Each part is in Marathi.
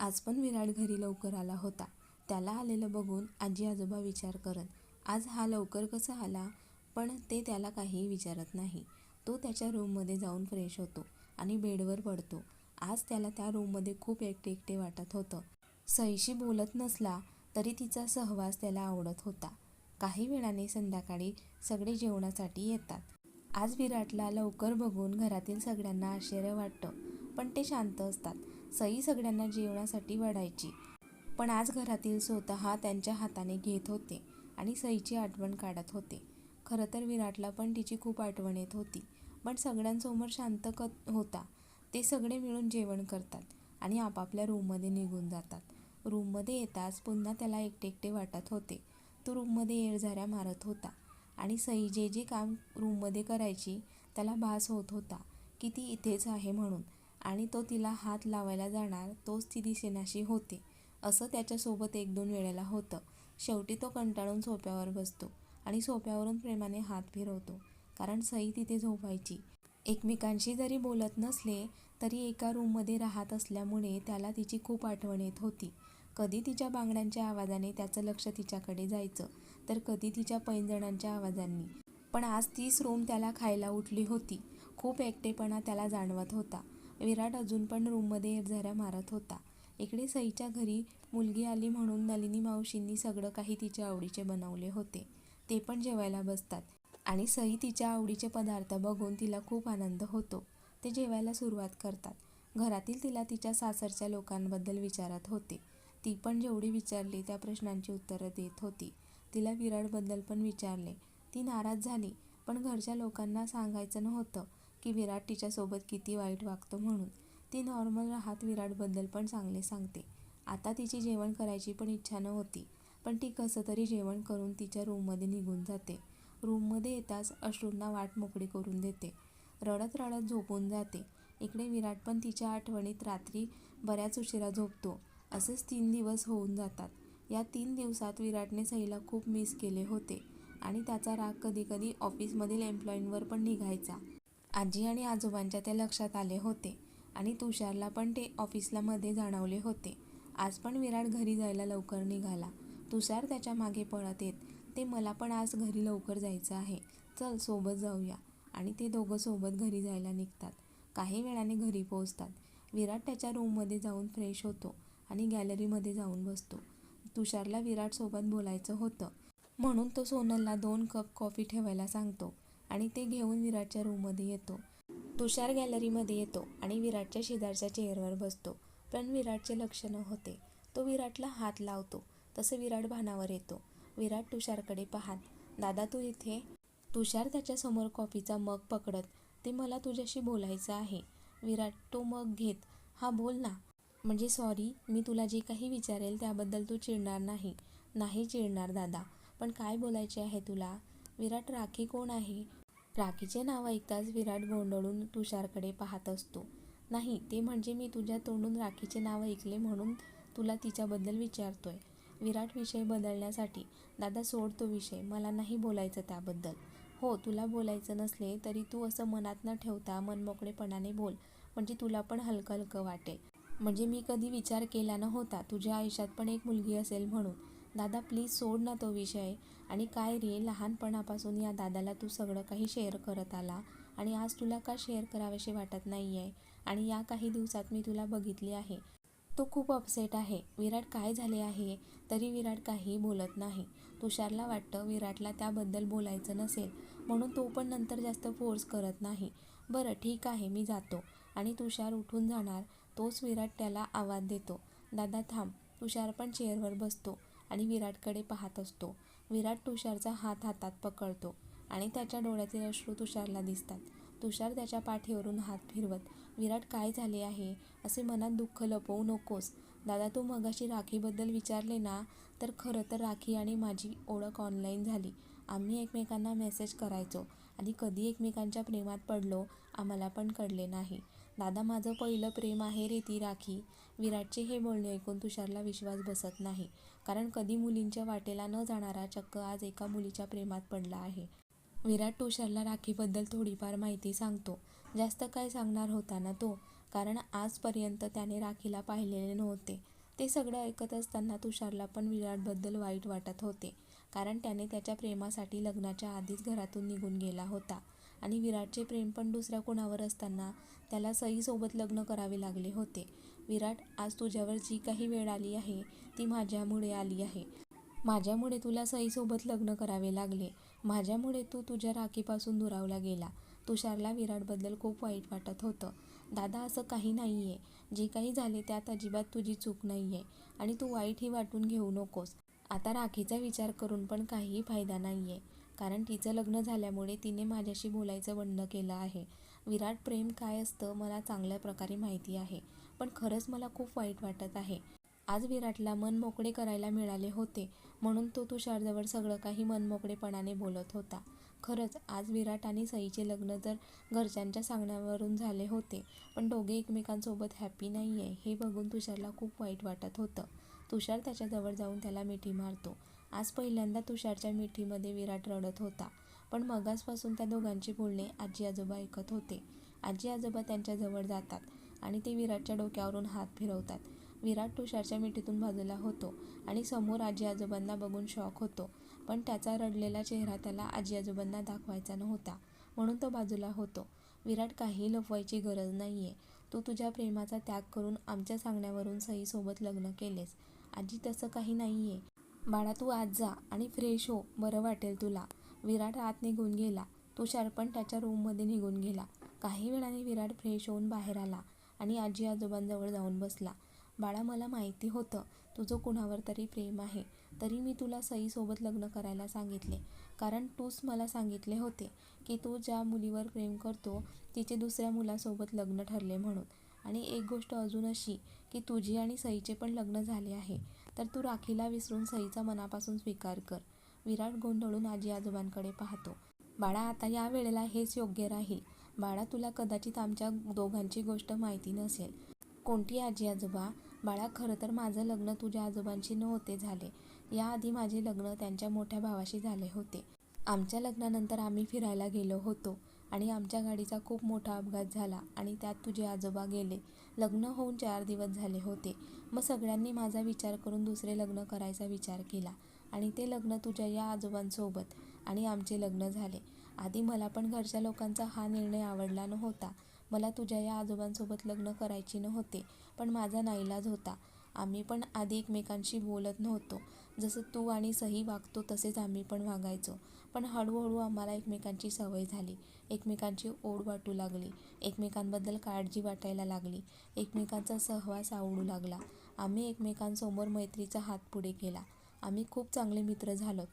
आज पण विराट घरी लवकर आला होता. त्याला आलेलं बघून आजी आजोबा विचार करत आज हा लवकर कसा आला? पण ते त्याला काहीही विचारत नाही. तो त्याच्या रूममध्ये जाऊन फ्रेश होतो आणि बेडवर पडतो. आज त्याला त्या रूममध्ये खूप एकटे एकटे वाटत होतं. सईशी बोलत नसला तरी तिचा सहवास त्याला आवडत होता. काही वेळाने संध्याकाळी सगळे जेवणासाठी येतात. आज विराटला लवकर बघून घरातील सगळ्यांना आश्चर्य वाटतं पण ते शांत असतात. सई सगळ्यांना जेवणासाठी वाढायची. पण आज घरातील स्वतः त्यांच्या हाताने घेत होते आणि सईची आठवण काढत होते. खरं तर विराटला पण तिची खूप आठवण येत होती. पण सगळ्यांसमोर शांत क होता. ते सगळे मिळून जेवण करतात आणि आपापल्या रूममध्ये निघून जातात. रूममध्ये येताच पुन्हा त्याला एकटे एकटे वाटत होते. तो रूममध्ये येळझाऱ्या मारत होता आणि सई जे जे काम रूममध्ये करायची त्याला भास होत होता की ती इथेच आहे म्हणून. आणि तो तिला हात लावायला जाणार तोच ती दिसेनाशी होते असं त्याच्यासोबत एक दोन वेळेला होतं. शेवटी तो कंटाळून सोप्यावर बसतो आणि सोप्यावरून प्रेमाने हात फिरवतो कारण सई तिथे झोपायची. एकमेकांशी जरी बोलत नसले तरी एका रूममध्ये राहत असल्यामुळे त्याला तिची खूप आठवण येत होती. कधी तिच्या बांगड्यांच्या आवाजाने त्याचं लक्ष तिच्याकडे जायचं तर कधी तिच्या पैंजणांच्या आवाजांनी. पण आज तीच रूम त्याला खायला उठली होती. खूप एकटेपणा त्याला जाणवत होता. विराट अजून पण रूममध्ये झऱ्या मारत होता. इकडे सईच्या घरी मुलगी आली म्हणून नलिनी मावशींनी सगळं काही तिच्या आवडीचे बनवले होते. ते पण जेवायला बसतात. आणि सई तिच्या आवडीचे पदार्थ बघून तिला खूप आनंद होतो. ते जेवायला सुरुवात करतात. घरातील तिला तिच्या सासरच्या लोकांबद्दल विचारत होते. ती पण जेवढी विचारली त्या प्रश्नांची उत्तरं देत होती. तिला विराटबद्दल पण विचारले. ती नाराज झाली पण घरच्या लोकांना सांगायचं नव्हतं. की विराट तिच्यासोबत किती वाईट वागतो म्हणून. ती नॉर्मल राहत विराटबद्दल पण चांगले सांगते. आता तिची जेवण करायची पण इच्छा नव्हती पण ती कसं तरी जेवण करून तिच्या रूममध्ये निघून जाते. रूममध्ये येताच अश्रूंना वाट मोकळी करून देते. रडत रडत झोपून जाते. इकडे विराट पण तिच्या आठवणीत रात्री बऱ्याच उशिरा झोपतो. असेच तीन दिवस होऊन जातात. या तीन दिवसात विराटने सईला खूप मिस केले होते आणि त्याचा राग कधीकधी ऑफिसमधील एम्प्लॉईंवर पण निघायचा. आजी आणि आजोबांच्या ते लक्षात आले होते आणि तुषारला पण ते ऑफिसला मध्ये जाणवले होते. आज पण विराट घरी जायला लवकर निघाला. तुषार त्याच्यामागे पळत येत ते मला पण आज घरी लवकर जायचं आहे. चल सोबत जाऊया. आणि ते दोघं सोबत घरी जायला निघतात. काही वेळाने घरी पोहोचतात. विराट त्याच्या रूममध्ये जाऊन फ्रेश होतो आणि गॅलरीमध्ये जाऊन बसतो. तुषारला विराटसोबत बोलायचं होतं. म्हणून तो सोनलला दोन कप कॉफी ठेवायला सांगतो. आणि ते घेऊन विराटच्या रूममध्ये येतो. तुषार गॅलरीमध्ये येतो आणि विराटच्या शेजारच्या चेअरवर बसतो. पण विराटचे लक्ष न होते. तो विराटला हात लावतो. तसं विराट भानावर येतो. विराट तुषारकडे पाहात दादा तू इथे तुषार त्याच्यासमोर कॉफीचा मग पकडत ते मला तुझ्याशी बोलायचं आहे विराट तो मग घेत हा बोल ना म्हणजे सॉरी मी तुला जे काही विचारेल त्याबद्दल तू चिडणार नाही. नाही चिडणार दादा. पण काय बोलायचे आहे तुला? विराट राखी कोण आहे? राखीचे नाव ऐकताच विराट गोंधळून तुषारकडे पाहत असतो. नाही ते म्हणजे मी तुझ्या तोंडून राखीचे नाव ऐकले म्हणून तुला तिच्याबद्दल विचारतोय. विराट विषय बदलण्यासाठी दादा सोड तो विषय. मला नाही बोलायचं त्याबद्दल. हो तुला बोलायचं नसले तरी तू असं मनात न ठेवता मनमोकळेपणाने बोल. म्हणजे तुला पण हलकं हलकं वाटेल. म्हणजे मी कधी विचार केला नव्हता. तुझ्या आयुष्यात पण एक मुलगी असेल म्हणून. दादा प्लीज सोड ना तो विषय. आणि काय रे लहानपणापासून या दादाला तू सगळं काही शेअर करत आला आणि आज तुला का शेअर करावेसे वाटत नाही आहे आणि या काही दिवसात मी तुला बघितली आहे. तो खूप अपसेट आहे. विराट काय झाले आहे? तरी विराट काही बोलत नाही. तुषारला वाटतं विराटला त्याबद्दल बोलायचं नसेल. म्हणून तो पण नंतर जास्त फोर्स करत नाही. बरं ठीक आहे मी जातो. आणि तुषार उठून जाणार. तोच विराट त्याला आवाज देतो. दादा थांब. तुषार पण चेअरवर बसतो. आणि विराटकडे पाहत असतो. विराट तुषारचा हात हातात पकडतो आणि त्याच्या डोळ्यातील अश्रू तुषारला दिसतात. तुषार त्याच्या पाठीवरून हात फिरवत विराट काय झाले आहे? असे मनात दुःख लपवू नकोस. दादा तू मगाशी राखीबद्दल विचारले ना तर खरं तर राखी आणि माझी ओळख ऑनलाईन झाली. आम्ही एकमेकांना मेसेज करायचो आणि कधी एकमेकांच्या प्रेमात पडलो आम्हाला पण कळले नाही. दादा माझं पहिलं प्रेम आहे रे ती राखी. विराटचे हे बोलणे ऐकून तुषारला विश्वास बसत नाही. कारण कधी मुलींच्या वाटेला न जाणारा चक्क आज एका मुलीच्या प्रेमात पडला आहे. विराट तुषारला राखीबद्दल थोडीफार माहिती सांगतो. जास्त काय सांगणार होता ना तो कारण आजपर्यंत त्याने राखीला पाहिलेले नव्हते. ते सगळं ऐकत असताना तुषारला पण विराटबद्दल वाईट वाटत होते कारण त्याने त्याच्या प्रेमासाठी लग्नाच्या आधीच घरातून निघून गेला होता. आणि विराटचे प्रेम पण दुसऱ्या कोणावर असताना त्याला सईसोबत लग्न करावे लागले होते. विराट आज तुझ्यावर जी काही वेळ आली आहे ती माझ्यामुळे आली आहे. माझ्यामुळे तुला सईसोबत लग्न करावे लागले. माझ्यामुळे तू तुझ्या राखीपासून दुरावला गेला. तुषारला विराटबद्दल खूप वाईट वाटत होतं. दादा असं काही नाही आहे जे काही झाले त्यात अजिबात तुझी चूक नाही आहे आणि तू वाईटही वाटून घेऊ नकोस. आता राखीचा विचार करून पण काहीही फायदा नाही आहे कारण तिचं लग्न झाल्यामुळे तिने माझ्याशी बोलायचं बंद केलं आहे. विराट प्रेम काय असतं मला चांगल्या प्रकारे माहिती आहे. पण खरंच मला खूप वाईट वाटत आहे. आज विराटला मन मोकळे करायला मिळाले होते म्हणून तो तुषारजवळ सगळं काही मनमोकळेपणाने बोलत होता. खरंच आज विराट आणि सईचे लग्न तर घरच्यांच्या सांगण्यावरून झाले होते पण दोघे एकमेकांसोबत हॅपी नाही आहे हे बघून तुषारला खूप वाईट वाटत होतं. तुषार त्याच्याजवळ जाऊन त्याला मिठी मारतो. आज पहिल्यांदा तुषारच्या मिठीमध्ये विराट रडत होता पण मगासपासून त्या दोघांची बोलणे आजी आजोबा ऐकत होते. आजी आजोबा त्यांच्याजवळ जातात. आणि ते विराटच्या डोक्यावरून हात फिरवतात. विराट तुषारच्या मिठीतून बाजूला होतो आणि समोर आजी आजोबांना बघून शॉक होतो. पण त्याचा रडलेला चेहरा त्याला आजी आजोबांना दाखवायचा नव्हता म्हणून तो बाजूला होतो. विराट काही लपवायची गरज नाही आहे तू तुझ्या प्रेमाचा त्याग करून आमच्या सांगण्यावरून सईसोबत लग्न केलेस. आजी तसं काही नाही आहे बाळा तू आज जा आणि फ्रेश हो बरं वाटेल तुला. विराट आत निघून गेला. तुषार पण त्याच्या रूममध्ये निघून गेला. काही वेळाने विराट फ्रेश होऊन बाहेर आला. आणि आजी आजोबांजवळ जाऊन बसला. बाळा मला माहिती होतं तुझं कुणावर तरी प्रेम आहे. तरी मी तुला सईसोबत लग्न करायला सांगितले. कारण तूच मला सांगितले होते की तू ज्या मुलीवर प्रेम करतो तिचे दुसऱ्या मुलासोबत लग्न ठरले म्हणून. आणि एक गोष्ट अजून अशी की तुझी आणि सईचे पण लग्न झाले आहे. तर तू राखीला विसरून सईचा मनापासून स्वीकार कर. विराट गोंधळून आजी आजोबांकडे पाहतो. बाळा आता या वेळेला हेच योग्य राहील. बाळा तुला कदाचित आमच्या दोघांची गोष्ट माहिती नसेल. कोणती आजी आजोबा? बाळा खरं तर माझं लग्न तुझ्या आजोबांशी नव्हते झाले. याआधी माझे लग्न त्यांच्या मोठ्या भावाशी झाले होते. आमच्या लग्नानंतर आम्ही फिरायला गेलो होतो आणि आमच्या गाडीचा खूप मोठा अपघात झाला आणि त्यात तुझे आजोबा गेले. लग्न होऊन चार दिवस झाले होते. मग सगळ्यांनी माझा विचार करून दुसरे लग्न करायचा विचार केला आणि ते लग्न तुझ्या या आजोबांसोबत आणि आमचे लग्न झाले. आधी मला पण घरच्या लोकांचा हा निर्णय आवडला नव्हता. मला तुझ्या या आजोबांसोबत लग्न करायचे नव्हते पण माझा नाईलाज होता. आम्ही पण आधी एकमेकांशी बोलत नव्हतो. जसं तू आणि सही वागतो तसेच आम्ही पण वागायचो. पण हळूहळू आम्हाला एकमेकांची सवय झाली. एकमेकांची ओढ वाटू लागली. एकमेकांबद्दल काळजी वाटायला लागली. एकमेकांचा सहवास आवडू लागला. आम्ही एकमेकांसमोर मैत्रीचा हात पुढे केला. आम्ही खूप चांगले मित्र झालोत.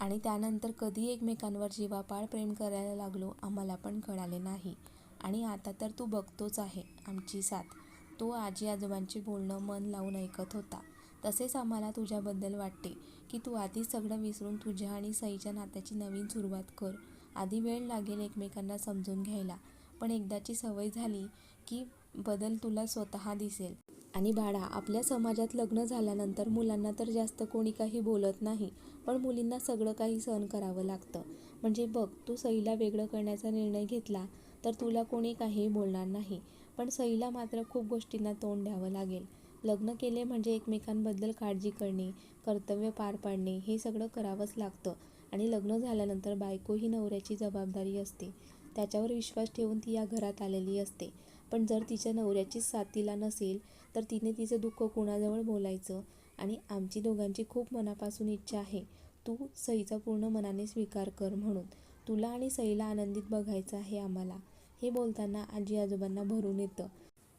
आणि त्यानंतर कधी एकमेकांवर जीवापाळ प्रेम करायला लागलो आम्हाला पण कळाले नाही. आणि आता तर तू बघतोच आहे आमची साथ. तो आजी आजोबांचे बोलणं मन लावून ऐकत होता. तसेच आम्हाला तुझ्याबद्दल वाटते की तू आधीच सगळं विसरून तुझ्या आणि सईच्या नात्याची नवीन सुरुवात कर. आधी वेळ लागेल एकमेकांना समजून घ्यायला. पण एकदाची सवय झाली की बदल तुला स्वतः दिसेल. आणि बाळा आपल्या समाजात लग्न झाल्यानंतर मुलांना तर जास्त कोणी काही बोलत नाही पण मुलींना सगळं काही सहन करावं लागतं. म्हणजे बघ तू सईला वेगळं करण्याचा निर्णय घेतला तर तुला कोणी काहीही बोलणार नाही पण सईला मात्र खूप गोष्टींना तोंड द्यावं लागेल. लग्न केले म्हणजे एकमेकांबद्दल काळजी करणे कर्तव्य पार पाडणे हे सगळं करावंच लागतं. आणि लग्न झाल्यानंतर बायको ही नवऱ्याची जबाबदारी असते. त्याच्यावर विश्वास ठेवून ती या घरात आलेली असते. पण जर तिच्या नवऱ्याचीच साथ तिला नसेल तर तिने तिचं दुःख कुणाजवळ बोलायचं? आणि आमची दोघांची खूप मनापासून इच्छा आहे. तू सईचा पूर्ण मनाने स्वीकार कर म्हणून. तुला आणि सईला आनंदित बघायचं आहे आम्हाला. हे बोलताना आजी आजोबांना भरून येतं.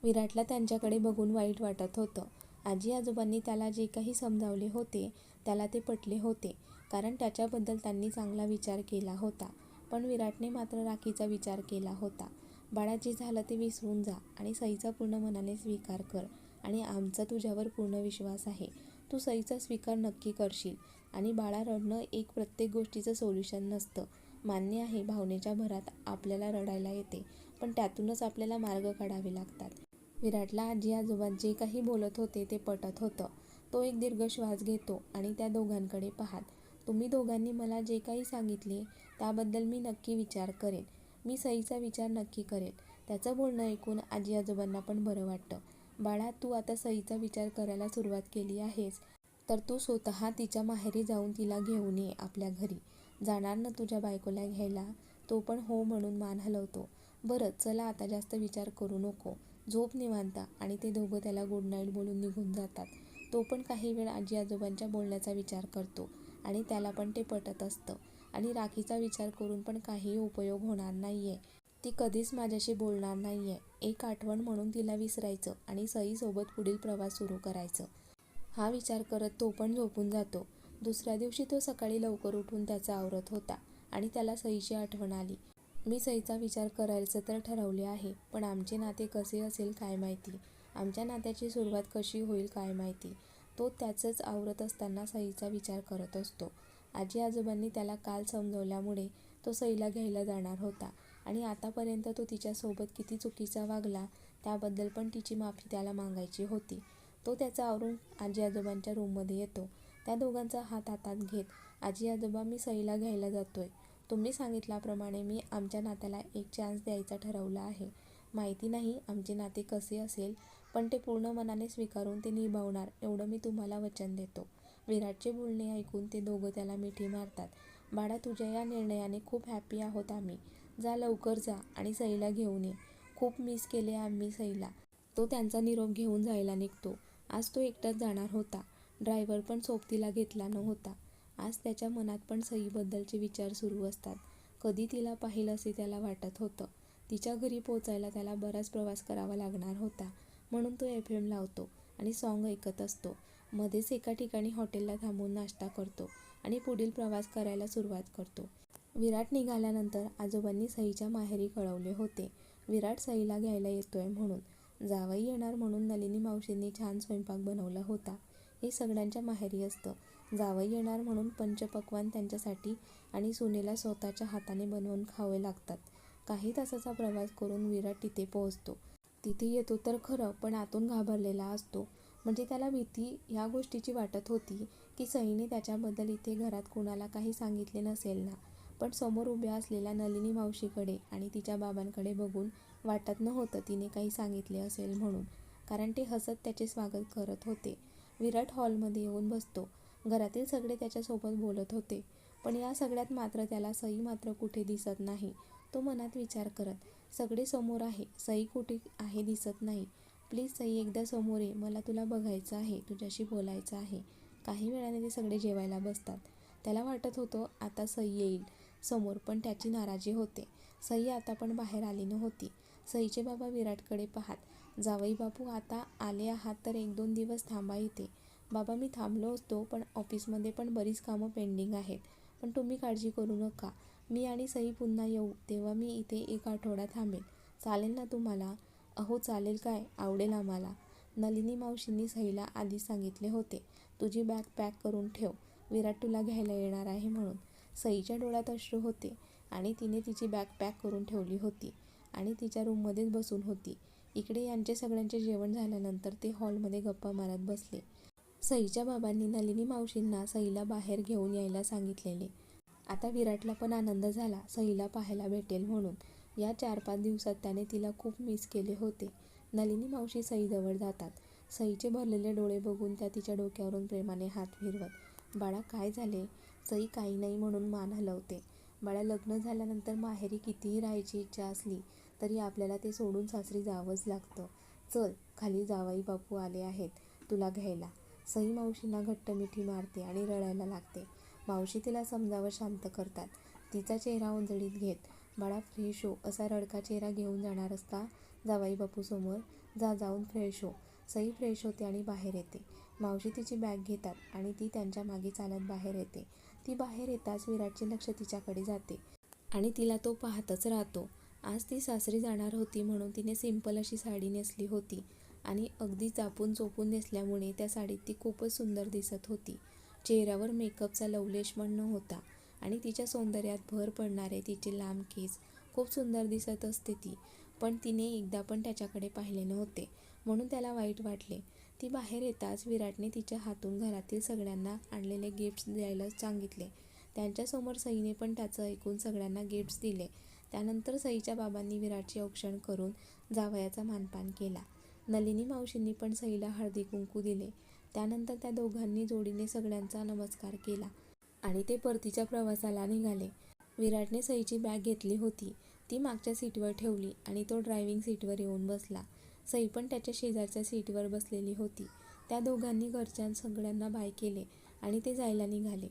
विराटला त्यांच्याकडे बघून वाईट वाटत होतं. आजी आजोबांनी त्याला जे काही समजावले होते त्याला ते पटले होते. कारण त्याच्याबद्दल त्यांनी चांगला विचार केला होता. पण विराटने मात्र राखीचा विचार केला होता. बाळा जे झालं ते विसरून जा आणि सईचा पूर्ण मनाने स्वीकार कर आणि आमचा तुझ्यावर पूर्ण विश्वास आहे. तू सईचा स्वीकार नक्की करशील. आणि बाळा रडणं एक प्रत्येक गोष्टीचं सोल्युशन नसतं. मान्य आहे भावनेच्या भरात आपल्याला रडायला येते पण त्यातूनच आपल्याला मार्ग काढावे लागतात. विराटला आजी आजोबा जे काही बोलत होते ते पटत होतं. तो एक दीर्घ श्वास घेतो आणि त्या दोघांकडे पाहात तुम्ही दोघांनी मला जे काही सांगितले त्याबद्दल मी नक्की विचार करेन. मी सईचा विचार नक्की करेल त्याचं बोलणं ऐकून आजी आजोबांना पण बरं वाटतं. बाळा तू आता सईचा विचार करायला सुरुवात केली आहेस तर तू स्वतः तिच्या माहेरी जाऊन तिला घेऊन ये आपल्या घरी. जाणार ना तुझ्या बायकोला घ्यायला? तो पण हो म्हणून मान हलवतो. बरं चला आता जास्त विचार करू नको. झोप निवांता. आणि ते दोघं त्याला गुड नाईट बोलून निघून जातात. तो पण काही वेळ आजी आजोबांच्या बोलण्याचा विचार करतो आणि त्याला पण ते पटत असतं. आणि राखीचा विचार करून पण काही उपयोग होणार नाही आहे ती कधीच माझ्याशी बोलणार नाही आहे एक आठवण म्हणून तिला विसरायचं आणि सईसोबत पुढील प्रवास सुरू करायचं. हा विचार करत तो पण झोपून जातो. दुसऱ्या दिवशी तो सकाळी लवकर उठून त्याचा आवरत होता आणि त्याला सईची आठवण आली. मी सईचा विचार करायचं तर ठरवले आहे पण आमचे नाते कसे असेल काय माहिती? आमच्या नात्याची सुरुवात कशी होईल काय माहिती? तो त्याचंच आवरत असताना सईचा विचार करत असतो. आजी आजोबांनी त्याला काल समजवल्यामुळे तो सईला घ्यायला जाणार होता आणि आतापर्यंत तो तिच्यासोबत किती चुकीचा वागला त्याबद्दल पण तिची माफी त्याला मागायची होती. तो त्याचा आवरून आजी आजोबांच्या रूममध्ये येतो. त्या दोघांचा हात हातात घेत आजी आजोबा मी सईला घ्यायला जातोय. तुम्ही सांगितल्याप्रमाणे मी आमच्या नात्याला एक चान्स द्यायचा ठरवला आहे. माहिती नाही आमचे नाते कसे असेल पण ते पूर्ण मनाने स्वीकारून ते निभावणार एवढं मी तुम्हाला वचन देतो. विराटचे बोलणे ऐकून ते दोघं त्याला मिठी मारतात. बाळा तुझ्या या निर्णयाने खूप हॅपी आहोत आम्ही. जा लवकर जा आणि सईला घेऊन ये. खूप मिस केले आम्ही सईला. तो त्यांचा निरोप घेऊन जायला निघतो. आज तो एकटाच जाणार होता. ड्रायव्हर पण सोबतीला घेतला नव्हता. आज त्याच्या मनात पण सईबद्दलचे विचार सुरू असतात. कधी तिला पाहिलं असे त्याला वाटत होतं. तिच्या घरी पोचायला त्याला बराच प्रवास करावा लागणार होता. म्हणून तो एफ एम लावतो आणि सॉन्ग ऐकत असतो. मध्येच एका ठिकाणी हॉटेलला थांबून नाश्ता करतो आणि पुढील प्रवास करायला सुरुवात करतो. विराट निघाल्यानंतर आजोबांनी सईच्या माहेरी कळवले होते. विराट सईला घ्यायला येतोय म्हणून. जावई येणार म्हणून नलिनी मावशींनी छान स्वयंपाक बनवला होता. हे सगळ्यांच्या माहेरी असतं. जावई येणार म्हणून पंचपक्वान त्यांच्यासाठी आणि सुनेला स्वतःच्या हाताने बनवून खावे लागतात. काही तासाचा प्रवास करून विराट तिथे पोहोचतो. तिथे येतो तर खरं पण आतून घाबरलेला असतो. म्हणजे त्याला भीती ह्या गोष्टीची वाटत होती की सईने त्याच्याबद्दल इथे घरात कोणाला काही सांगितले नसेल ना. पण समोर उभ्या असलेल्या नलिनी मावशीकडे आणि तिच्या बाबांकडे बघून वाटत नव्हतं तिने काही सांगितले असेल म्हणून. कारण ते हसत त्याचे स्वागत करत होते. विराट हॉलमध्ये येऊन बसतो. घरातील सगळे त्याच्यासोबत बोलत होते. पण या सगळ्यात मात्र त्याला सई मात्र कुठे दिसत नाही तो मनात विचार करत. सगळे समोर आहे. सई कुठे आहे दिसत नाही. प्लीज सई एकदा समोर ये. मला तुला बघायचं आहे तुझ्याशी बोलायचं आहे. काही वेळाने ते सगळे जेवायला बसतात. त्याला वाटत होतं आता सई येईल. समोर पण त्याची नाराजी होते. सई आता पण बाहेर आली नव्हती. सईचे बाबा विराटकडे पाहात जावई बापू आता आले आहात तर एक दोन दिवस थांबा इथे. बाबा मी थांबलो असतो पण ऑफिसमध्ये पण बरीच कामं पेंडिंग आहेत. पण तुम्ही काळजी करू नका. मी आणि सई पुन्हा येऊ. तेव्हा मी इथे एक आठवडा थांबेन. चालेल ना तुम्हाला? अहो चालेल काय? आवडेल आम्हाला. नलिनी मावशींनी सईला आधी सांगितले होते. तुझी बॅग पॅक करून ठेव. विराट तुला घ्यायला येणार आहे म्हणून. सईच्या डोळ्यात अश्रू होते आणि तिने तिची बॅग पॅक करून ठेवली होती आणि तिच्या रूममध्येच बसून होती. इकडे यांचे सगळ्यांचे जेवण झाल्यानंतर ते हॉलमध्ये गप्पा मारत बसले. सईच्या बाबांनी नलिनी मावशींना सईला बाहेर घेऊन यायला सांगितलेले. आता विराटला पण आनंद झाला. सईला पाहायला भेटेल म्हणून. या चार पाच दिवसात त्याने तिला खूप मिस केले होते. नलिनी मावशी सईजवळ जातात. सईचे भरलेले डोळे बघून त्या तिच्या डोक्यावरून प्रेमाने हात फिरवत बाळा काय झाले सई काही नाही म्हणून मान हलवते. बाळा लग्न झाल्यानंतर माहेरी कितीही राहायची इच्छा असली तरी आपल्याला ते सोडून सासरी जावंच लागतं. चल खाली जावाई बापू आले आहेत तुला घ्यायला सई मावशींना घट्ट मिठी मारते आणि रडायला लागते. मावशी तिला समजावं शांत करतात. तिचा चेहरा ओंजळीत घेत बाळा फ्रेश हो असा रडका चेहरा घेऊन जाणार असता जावाई बापू समोर. जा जाऊन फ्रेश हो सई फ्रेश होते आणि बाहेर येते. मावशी तिची बॅग घेतात आणि ती त्यांच्या मागे चालत बाहेर येते. ती बाहेर येताच विराटचे लक्ष तिच्याकडे जाते आणि तिला तो पाहतच राहतो. आज ती सासरी जाणार होती म्हणून तिने सिंपल अशी साडी नेसली होती आणि अगदी चापून चोपून नेसल्यामुळे त्या साडीत ती खूपच सुंदर दिसत होती. चेहऱ्यावर मेकअपचा लवलेश म्हणणं नव्हता. आणि तिच्या सौंदर्यात भर पडणारे तिचे लांब केस खूप सुंदर दिसत असते ती पण तिने एकदा पण त्याच्याकडे पाहिले नव्हते. म्हणून त्याला वाईट वाटले. ती बाहेर येताच विराटने तिच्या हातून घरातील सगळ्यांना आणलेले गिफ्ट्स द्यायला सांगितले. त्यांच्यासमोर सईने पण त्याचं ऐकून सगळ्यांना गिफ्ट्स दिले. त्यानंतर सईच्या बाबांनी विराटचे औक्षण करून जावयाचा मानपान केला. नलिनी मावशींनी पण सईला हळदी कुंकू दिले. त्यानंतर त्या दोघांनी जोडीने सगळ्यांचा नमस्कार केला. आणि ते परतीच्या प्रवासाला निघाले. विराटने सईची बॅग घेतली होती. ती मागच्या सीटवर ठेवली आणि तो ड्रायव्हिंग सीटवर येऊन बसला. सई पण त्याच्या शेजारच्या सीटवर बसलेली होती. त्या दोघांनी घरच्या सगळ्यांना बाय केले आणि ते जायला निघाले.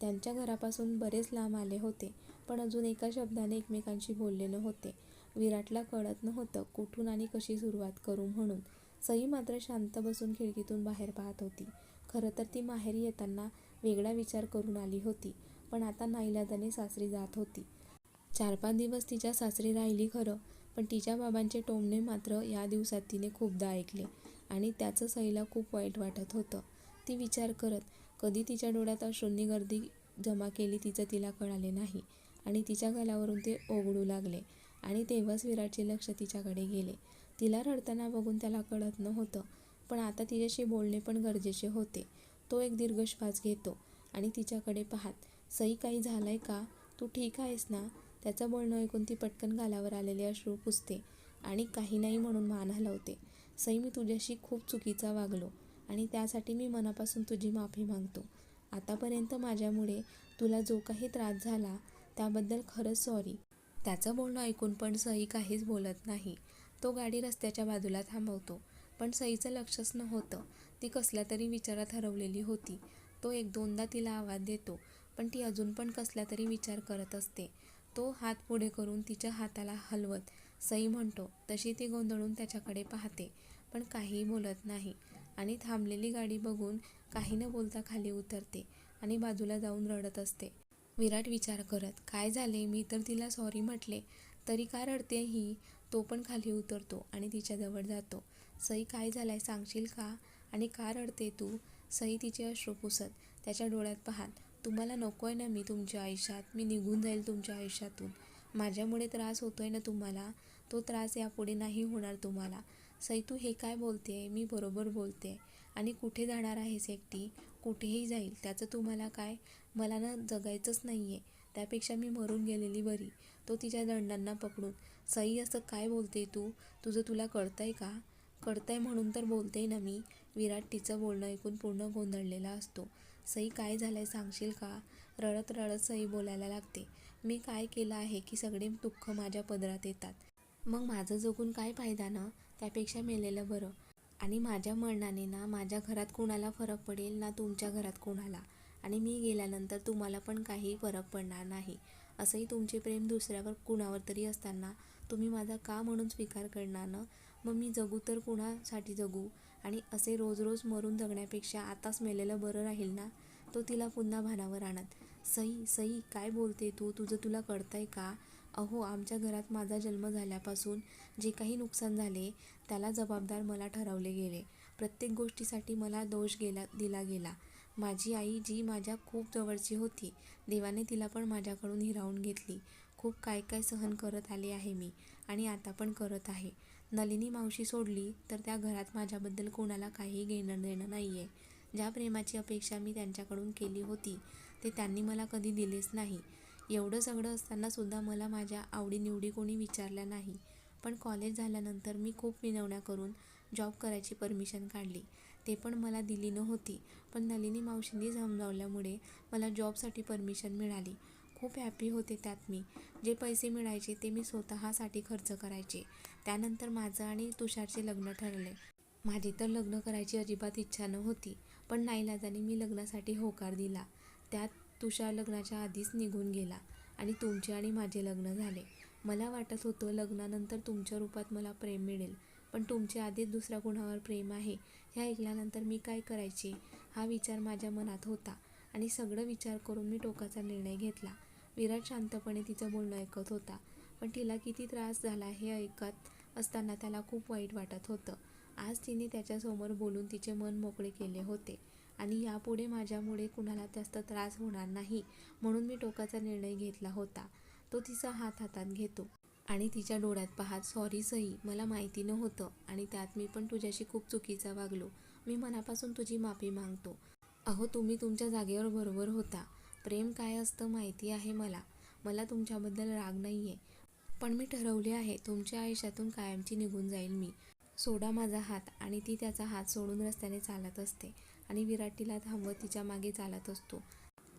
त्यांच्या घरापासून बरेच लांब आले होते पण अजून एका शब्दाने एकमेकांशी बोलले नव्हते. विराटला कळत नव्हतं कुठून आणि कशी सुरुवात करू म्हणून. सई मात्र शांत बसून खिडकीतून बाहेर पाहत होती. खरं तर ती माहेरी येताना वेगळा विचार करून आली होती पण आता नाईलाजाने सासरी जात होती. चार पाच दिवस तिच्या सासरी राहिली खरं पण तिच्या बाबांचे टोमणे मात्र या दिवसात तिने खूपदा ऐकले आणि त्याचं सईला खूप वाईट वाटत होतं. ती विचार करत कधी तिच्या डोळ्यात अश्रूंनी गर्दी जमा केली तिचं तिला कळाले नाही आणि तिच्या गलावरून ते ओघडू लागले आणि तेव्हाच विराटचे लक्ष तिच्याकडे गेले. तिला रडताना बघून त्याला कळत नव्हतं पण आता तिच्याशी बोलणे पण गरजेचे होते. तो एक दीर्घ श्वास घेतो आणि तिच्याकडे पाहत सई काही झालंय का? तू ठीक आहेस ना? त्याचं बोलणं ऐकून ती पटकन गालावर आलेले अश्रू पुसते आणि काही नाही म्हणून मान हलवते. सई मी तुझ्याशी खूप चुकीचा वागलो आणि त्यासाठी मी मनापासून तुझी माफी मागतो. आतापर्यंत माझ्यामुळे तुला जो काही त्रास झाला त्याबद्दल खरंच सॉरी. त्याचं बोलणं ऐकून पण सई काहीच बोलत नाही. तो गाडी रस्त्याच्या बाजूला थांबवतो. पण सईचं लक्षच नव्हतं. ती कसल्या तरी विचारात हरवलेली होती. तो एक दोनदा तिला आवाज देतो पण ती अजून पण कसला तरी विचार करत असते. तो हात पुढे करून तिच्या हाताला हलवत सई म्हणतो तशी ती गोंधळून त्याच्याकडे पाहते पण काहीही बोलत नाही आणि थांबलेली गाडी बघून काही न बोलता खाली उतरते आणि बाजूला जाऊन रडत असते. विराट विचार करत काय झाले? मी तर तिला सॉरी म्हटले. तरी का रडते ही तो पण खाली उतरतो आणि तिच्याजवळ जातो. सई काय झालंय? सांगशील का? आणि का रडते तू? सई तिचे अश्रू पुसत त्याच्या डोळ्यात पाहाल तुम्हाला नको आहे ना मी तुमच्या आयुष्यात मी निघून जाईल तुमच्या आयुष्यातून. माझ्यामुळे त्रास होतोय ना तुम्हाला? तो त्रास यापुढे नाही होणार तुम्हाला. सई तू हे काय बोलते? मी बरोबर बोलते. आणि कुठे जाणार आहेस एकटी? कुठेही जाईल. त्याचं तुम्हाला काय? मला ना जगायचंच नाही आहे त्यापेक्षा मी मरून गेलेली बरी. तो तिच्या दंडांना पकडून सई असं काय बोलते तू? तुझं तुला कळतंय का? कळतंय म्हणून तर बोलते ना मी. विराट तिचं बोलणं ऐकून पूर्ण गोंधळलेला असतो. सई काय झालंय सांगशील का? रडत रडत सई बोलायला लागते. मी काय केलं आहे की सगळे दुःख माझ्या पदरात येतात. मग माझं जगून काय फायदा ना? त्यापेक्षा मेलेलं बरं. आणि माझ्या मरणाने ना माझ्या घरात कुणाला फरक पडेल ना तुमच्या घरात कोणाला? आणि मी गेल्यानंतर तुम्हाला पण काही फरक पडणार नाही. असंही तुमचे प्रेम दुसऱ्यावर कुणावर तरी असताना तुम्ही माझा का म्हणून स्वीकार करणार ना? मग मी जगू तर कुणासाठी जगू? आणि असे रोज रोज मरून जगण्यापेक्षा आताच मेलेलं बरं राहील ना? तो तिला पुन्हा भानावर आणत सई सई काय बोलते तू? तुझं तुला कळतंय का? अहो आमच्या घरात माझा जन्म झाल्यापासून जे काही नुकसान झाले त्याला जबाबदार मला ठरवले गेले. प्रत्येक गोष्टीसाठी मला दोष गेला दिला गेला. माझी आई जी माझ्या खूप जवळची होती देवाने तिला पण माझ्याकडून हिरावून घेतली. खूप काय काय सहन करत आले आहे मी आणि आता पण करत आहे. नलिनी मावशी सोडली तर त्या घरात माझ्याबद्दल कोणाला काही घेणं देणं नाही आहे ज्या प्रेमाची अपेक्षा मी त्यांच्याकडून केली होती ते त्यांनी मला कधी दिलेच नाही. एवढं सगळं असतानासुद्धा मला माझ्या आवडीनिवडी कोणी विचारल्या नाही. पण कॉलेज झाल्यानंतर मी खूप विनवण्या करून जॉब करायची परमिशन काढली. ते पण मला दिली नव्हती पण नलिनी मावशींनी समजावल्यामुळे मला जॉबसाठी परमिशन मिळाली. खूप हॅपी होते त्यात मी. जे पैसे मिळायचे ते मी स्वतःसाठी खर्च करायचे. त्यानंतर माझं आणि तुषारचे लग्न ठरले. माझी तर लग्न करायची अजिबात इच्छा नव्हती पण नाईलाजाने मी लग्नासाठी होकार दिला. त्यात तुषार लग्नाच्या आधीच निघून गेला आणि तुमचे आणि माझे लग्न झाले. मला वाटत होतं लग्नानंतर तुमच्या रूपात मला प्रेम मिळेल पण तुमचे आधीच दुसऱ्या कुणावर प्रेम आहे हे ऐकल्यानंतर मी काय करायचे? हा विचार माझ्या मनात होता आणि सगळं विचार करून मी टोकाचा निर्णय घेतला. विराट शांतपणे तिचं बोलणं ऐकत होता. पण तिला किती त्रास झाला हे ऐकत असताना त्याला खूप वाईट वाटत होतं. आज तिने त्याच्यासमोर बोलून तिचे मन मोकळे केले होते. आणि यापुढे माझ्यामुळे कुणाला जास्त त्रास होणार नाही म्हणून मी टोकाचा निर्णय घेतला होता. तो तिचा हात हातात घेतो. आणि तिच्या डोळ्यात पाहत सॉरी सई मला माहिती नव्हतं. आणि त्यात मी पण तुझ्याशी खूप चुकीचा वागलो. मी मनापासून तुझी माफी मागतो. अहो तुम्ही तुमच्या जागेवर बरोबर होता. प्रेम काय असतं माहिती आहे मला. मला तुमच्याबद्दल राग नाही आहे पण मी ठरवले आहे तुमच्या आयुष्यातून कायमची निघून जाईल मी. सोडा माझा हात आणि ती त्याचा हात सोडून रस्त्याने चालत असते आणि विराट तिला थांबवत तिच्यामागे चालत असतो.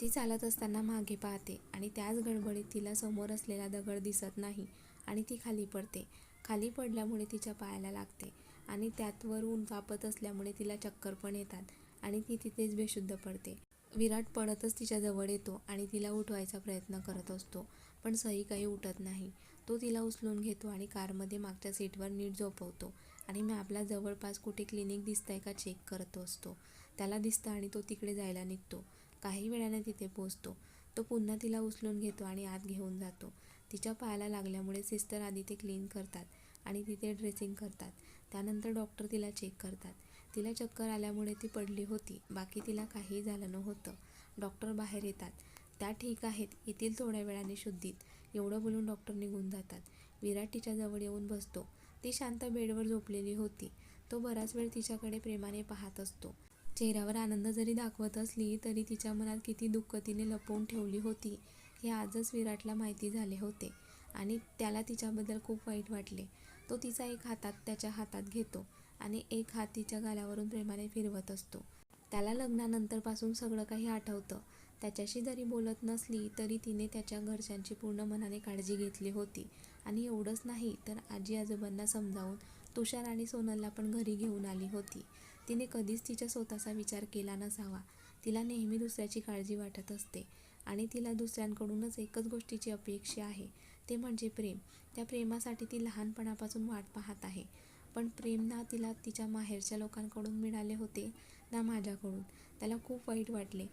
ती चालत असताना मागे पाहते आणि त्याच गडबडीत तिला समोर असलेला दगड दिसत नाही आणि ती खाली पडते. खाली पडल्यामुळे तिच्या पायाला लागते आणि त्यात वर ऊन असल्यामुळे तिला चक्कर पण येतात आणि ती तिथेच बेशुद्ध पडते. विराट पडतच तिच्याजवळ येतो आणि तिला उठवायचा प्रयत्न करत असतो पण सई काही उठत नाही. तो तिला उचलून घेतो आणि कारमध्ये मागच्या सीटवर नीट झोपवतो आणि मी आपला जवळपास कुठे क्लिनिक दिसतंय का चेक करत असतो. त्याला दिसतं आणि तो तिकडे जायला निघतो. काही वेळाने तिथे पोचतो तो पुन्हा तिला उचलून घेतो आणि आत घेऊन जातो. तिच्या पायाला लागल्यामुळे सिस्टर आधी ते क्लीन करतात आणि तिथे ड्रेसिंग करतात. त्यानंतर डॉक्टर तिला चेक करतात. तिला चक्कर आल्यामुळे ती पडली होती. बाकी तिला काही झालं नव्हतं. डॉक्टर बाहेर येतात. त्या ठीक आहेत. येतील थोड्या वेळाने शुद्धीत. एवढं बोलून डॉक्टर निघून जातात. विराट तिच्याजवळ येऊन बसतो. ती शांत बेडवर झोपलेली होती. तो बराच वेळ तिच्याकडे प्रेमाने पाहत असतो. चेहऱ्यावर आनंद जरी दाखवत असली तरी तिच्या मनात किती दुःख तिने लपवून ठेवली होती हे आजच विराटला माहिती झाले होते आणि त्याला तिच्याबद्दल खूप वाईट वाटले. तो तिचा एक हातात त्याच्या हातात घेतो आणि एक हात तिच्या गालावरून प्रेमाने फिरवत असतो. त्याला लग्नानंतरपासून सगळं काही आठवतं. त्याच्याशी जरी बोलत नसली तरी तिने त्याच्या घरच्यांची पूर्ण मनाने काळजी घेतली होती. आणि एवढंच नाही तर आजी आजोबांना समजावून तुषार आणि सोनलला पण घरी घेऊन आली होती. तिने कधीच तिच्या स्वतःचा विचार केला नसावा. तिला नेहमी दुसऱ्याची काळजी वाटत असते आणि तिला दुसऱ्यांकडूनच एकच गोष्टीची अपेक्षा आहे. ते म्हणजे प्रेम. त्या प्रेमासाठी ती लहानपणापासून वाट पाहत आहे. पण प्रेम ना तिला तिच्या माहेरच्या लोकांकडून मिळाले होते ना माझ्याकडून. त्याला खूप वाईट वाटले.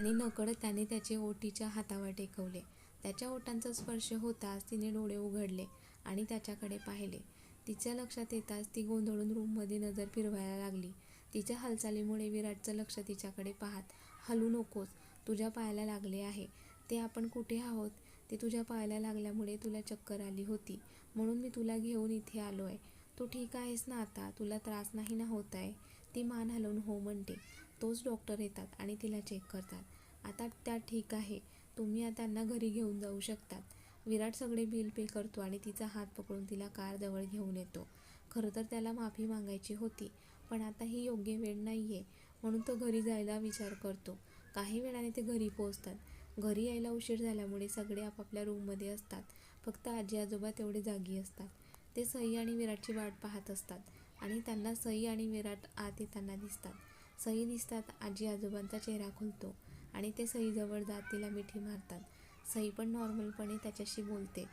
आणि नकळत त्याने त्याचे ओटीच्या हातावर टेकवले. त्याच्या ओटांचा स्पर्श होताच तिने डोळे उघडले आणि त्याच्याकडे पाहिले. तिच्या लक्षात येताच ती गोंधळून रूममध्ये नजर फिरवायला लागली. तिच्या हालचालीमुळे विराटचं लक्ष तिच्याकडे पाहत हलू नकोस तुझ्या पायाला लागले आहे. ते आपण कुठे आहोत? ते तुझ्या पायाला लागल्यामुळे तुला चक्कर आली होती. म्हणून मी तुला घेऊन इथे आलो आहे तू ठीक आहेस ना आता? तुला त्रास नाही ना होत आहे? ती मान हलवून हो म्हणते. तोच डॉक्टर येतात आणि तिला चेक करतात. आता त्या ठीक आहे. तुम्ही आता त्यांना घरी घेऊन जाऊ शकतात. विराट सगळे बिल पे करतो आणि तिचा हात पकडून तिला कारजवळ घेऊन येतो. खरं तर त्याला माफी मागायची होती पण आता ही योग्य वेळ नाही आहे म्हणून तो घरी जायला विचार करतो. काही वेळाने ते घरी पोहोचतात. घरी यायला उशीर झाल्यामुळे सगळे आपापल्या रूममध्ये असतात. फक्त आजी आजोबा तेवढे जागी असतात. ते सई आणि विराटची वाट पाहत असतात आणि त्यांना सई आणि विराट आत येताना दिसतात. सई दिसतात आजी आजोबांचा चेहरा खुलतो आणि ते सईजवळ जात तिला मिठी मारतात. सई पण नॉर्मलपणे त्याच्याशी बोलते.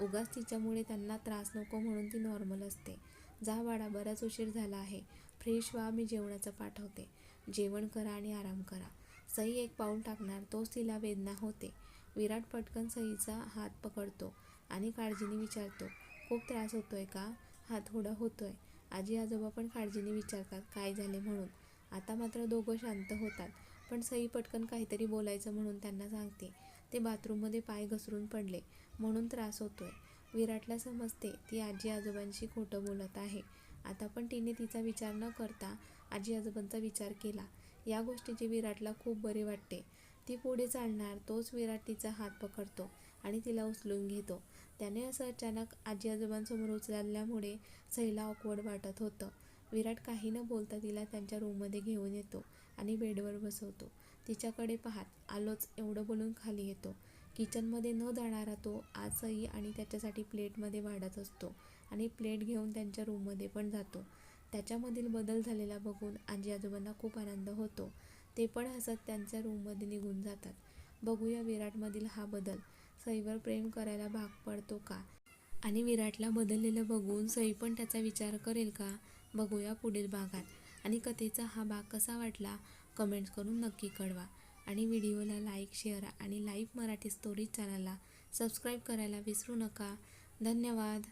उगाच तिच्यामुळे त्यांना त्रास नको म्हणून ती नॉर्मल असते. जा बाळा बराच उशीर झाला आहे. फ्रेश व्हा मी जेवणाचं पाठवते. जेवण करा आणि आराम करा. सई एक पाऊल टाकणार तोच तिला वेदना होते. विराट पटकन सईचा हात पकडतो आणि काळजीने विचारतो खूप त्रास होतोय का? हात थोडा होतोय. आजी आजोबा पण काळजीने विचारतात काय झाले? म्हणून. आता मात्र दोघं शांत होतात. पण सई पटकन काहीतरी बोलायचं म्हणून त्यांना सांगते. ते बाथरूममध्ये पाय घसरून पडले. म्हणून त्रास होतोय. विराटला समजते ती आजी आजोबांशी खोटं बोलत आहे. आता पण तिने तिचा विचार न करता आजी आजोबांचा विचार केला. या गोष्टीचे विराटला खूप बरे वाटते. ती पुढे चालणार तोच विराट तिचा हात पकडतो आणि तिला उचलून घेतो. त्याने असं अचानक आजी आजोबांसमोर उचलल्यामुळे सईला ऑकवर्ड वाटत होतं. विराट काही न बोलता तिला त्यांच्या रूममध्ये घेऊन येतो आणि बेडवर बसवतो. तिच्याकडे पाहत आलोच एवढं बोलून खाली येतो. किचनमध्ये न जाणारा तो आज आणि त्याच्यासाठी प्लेटमध्ये वाढत असतो आणि प्लेट घेऊन त्यांच्या रूममध्ये पण जातो. त्याच्यामधील बदल झालेला बघून आजी आजोबांना खूप आनंद होतो. ते पण हसत त्यांच्या रूममध्ये निघून जातात. बघूया विराटमधील हा बदल. सईवर प्रेम करायला भाग पडतो का? आणि विराटला बदललेलं बघून सई पण त्याचा विचार करेल का? बघूया पुढील भागात. आणि कथेचा हा भाग कसा वाटला कमेंट्स करून नक्की कळवा. आणि व्हिडिओला लाईक शेअर आणि लाईव्ह मराठी स्टोरी चॅनलला सबस्क्राईब करायला विसरू नका. धन्यवाद.